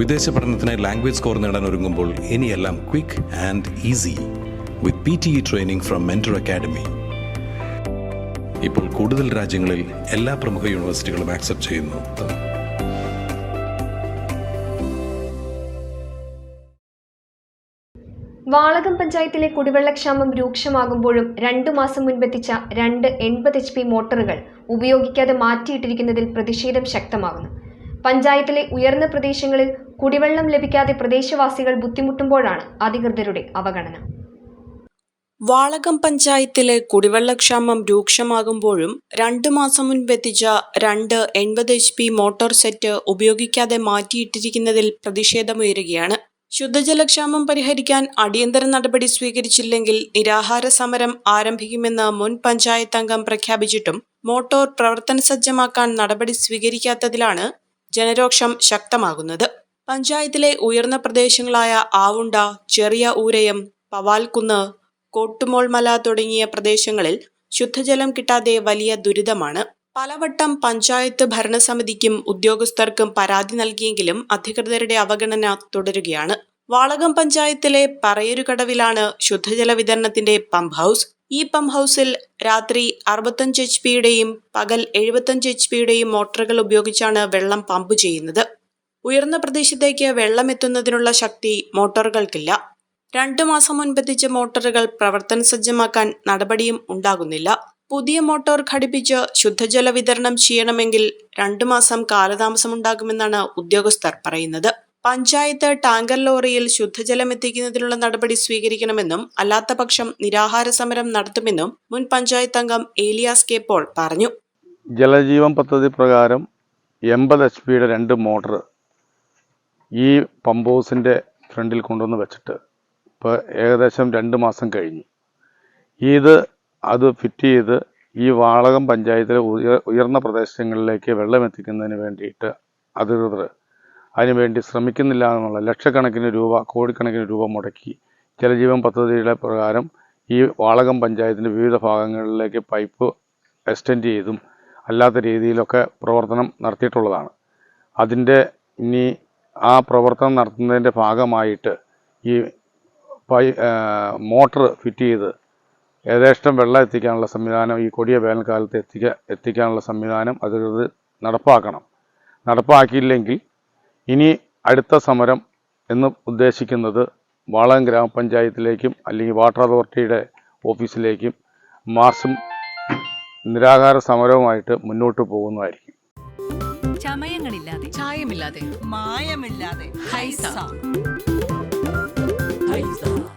വിദേശ പഠനത്തിനായി language score നേടാൻ ഒരുങ്ങുമ്പോൾ ഇനിയെല്ലാം quick and easy with P T E training from Mentor Academy ഇപ്പോൾ കൂടുതൽ രാജ്യങ്ങളിൽ എല്ലാ പ്രമുഖ യൂണിവേഴ്സിറ്റികളും ആക്സെപ്റ്റ് ചെയ്യുന്നു. വാളകം പഞ്ചായത്തിലെ കുടിവെള്ളക്ഷാമം രൂക്ഷമാകുമ്പോഴും രണ്ടു മാസം മുൻപെത്തിച്ച രണ്ട് എൺപത് എച്ച് പി മോട്ടോറുകൾ ഉപയോഗിക്കാതെ മാറ്റിയിട്ടിരിക്കുന്നതിൽ പ്രതിഷേധം ശക്തമാകുന്നു. പഞ്ചായത്തിലെ ഉയർന്ന പ്രദേശങ്ങളിൽ കുടിവെള്ളം ലഭിക്കാതെ പ്രദേശവാസികൾ ബുദ്ധിമുട്ടുമ്പോഴാണ് അധികൃതരുടെ അവഗണന. വാളകം പഞ്ചായത്തിലെ കുടിവെള്ളക്ഷാമം രൂക്ഷമാകുമ്പോഴും രണ്ടു മാസം മുൻപെത്തിച്ച രണ്ട് എൺപത് എച്ച് പി മോട്ടോർ സെറ്റ് ഉപയോഗിക്കാതെ മാറ്റിയിട്ടിരിക്കുന്നതിൽ പ്രതിഷേധമുയരുകയാണ്. ശുദ്ധജലക്ഷാമം പരിഹരിക്കാൻ അടിയന്തര നടപടി സ്വീകരിച്ചില്ലെങ്കിൽ നിരാഹാര സമരം ആരംഭിക്കുമെന്ന് മുൻ പഞ്ചായത്ത് അംഗം പ്രഖ്യാപിച്ചിട്ടും മോട്ടോർ പ്രവർത്തന സജ്ജമാക്കാൻ നടപടി സ്വീകരിക്കാത്തതിലാണ് ജനരോക്ഷം ശക്തമാകുന്നത്. പഞ്ചായത്തിലെ ഉയർന്ന പ്രദേശങ്ങളായ ആവുണ്ട ചെറിയ ഊരയം പവാൽക്കുന്ന് കോട്ടുമോൾമല തുടങ്ങിയ പ്രദേശങ്ങളിൽ ശുദ്ധജലം കിട്ടാതെ വലിയ ദുരിതമാണ്. പലവട്ടം പഞ്ചായത്ത് ഭരണസമിതിക്കും ഉദ്യോഗസ്ഥർക്കും പരാതി നൽകിയെങ്കിലും അധികൃതരുടെ അവഗണന തുടരുകയാണ്. വാളകം പഞ്ചായത്തിലെ പറയൂരുകടവിലാണ് ശുദ്ധജല വിതരണത്തിന്റെ പമ്പ് ഹൗസ് ഈ പമ്പ് ഹൗസിൽ രാത്രി അറുപത്തഞ്ച് എച്ച് പിയുടെയും പകൽ എഴുപത്തഞ്ച് എച്ച് പിയുടെയും മോട്ടോറുകൾ ഉപയോഗിച്ചാണ് വെള്ളം പമ്പ് ചെയ്യുന്നത്. ഉയർന്ന പ്രദേശത്തേക്ക് വെള്ളം എത്തുന്നതിനുള്ള ശക്തി മോട്ടോറുകൾക്കില്ല. രണ്ടു മാസം മുൻപെത്തിച്ച മോട്ടോറുകൾ പ്രവർത്തന സജ്ജമാക്കാൻ നടപടിയും ഉണ്ടാകുന്നില്ല. പുതിയ മോട്ടോർ ഘടിപ്പിച്ച് ശുദ്ധജല വിതരണം ചെയ്യണമെങ്കിൽ രണ്ടു മാസം കാലതാമസമുണ്ടാകുമെന്നാണ് ഉദ്യോഗസ്ഥർ പറയുന്നത്. പഞ്ചായത്ത് ടാങ്കർ ലോറിയിൽ ശുദ്ധജലം എത്തിക്കുന്നതിനുള്ള നടപടി സ്വീകരിക്കണമെന്നും അല്ലാത്തപക്ഷം നിരാഹാര സമരം നടത്തുമെന്നും മുൻ പഞ്ചായത്ത് അംഗം ഏലിയാസ് കെ പോൾ പറഞ്ഞു. ജലജീവൻ പദ്ധതി പ്രകാരം എൺപത് എച്ച് പിയുടെ രണ്ട് മോട്ടർ ഈ പമ്പ് ഹൗസിന്റെ ഫ്രണ്ടിൽ കൊണ്ടുവന്ന് വെച്ചിട്ട് ഇപ്പോൾ ഏകദേശം രണ്ട് മാസം കഴിഞ്ഞു. ഇത് അത് ഫിറ്റ് ചെയ്ത് ഈ വാളകം പഞ്ചായത്തിലെ ഉയർ ഉയർന്ന പ്രദേശങ്ങളിലേക്ക് വെള്ളം എത്തിക്കുന്നതിന് വേണ്ടിയിട്ട് അധികൃതർ അതിനുവേണ്ടി ശ്രമിക്കുന്നില്ല എന്നുള്ള ലക്ഷക്കണക്കിന് രൂപ കോടിക്കണക്കിന് രൂപ മുടക്കി ജലജീവൻ പദ്ധതിയുടെ പ്രകാരം ഈ വാളകം പഞ്ചായത്തിന്റെ വിവിധ ഭാഗങ്ങളിലേക്ക് പൈപ്പ് എക്സ്റ്റെൻഡ് ചെയ്തും അല്ലാത്ത രീതിയിലൊക്കെ പ്രവർത്തനം നടത്തിയിട്ടുള്ളതാണ്. അതിന്റെ ഇനി ആ പ്രവർത്തനം നടത്തുന്നതിന്റെ ഭാഗമായിട്ട് ഈ പൈ മോട്ടർ ഫിറ്റ് ചെയ്ത് യഥേഷ്ടം വെള്ളം എത്തിക്കാനുള്ള സംവിധാനം ഈ കൊടിയ വേനൽക്കാലത്ത് എത്തിക്ക എത്തിക്കാനുള്ള സംവിധാനം അധികൃതർ നടപ്പാക്കണം. നടപ്പാക്കിയില്ലെങ്കിൽ ഇനി അടുത്ത സമരം എന്ന് ഉദ്ദേശിക്കുന്നത് വാളം ഗ്രാമപഞ്ചായത്തിലേക്കും അല്ലെങ്കിൽ വാട്ടർ അതോറിറ്റിയുടെ ഓഫീസിലേക്കും മാർച്ചും നിരാഹാര സമരവുമായിട്ട് മുന്നോട്ട് പോകുന്നതായിരിക്കും. ചമയങ്ങളില്ലാതെ. ചായമില്ലാതെ. മായമില്ലാതെ. ഹൈസ. ഹൈസ.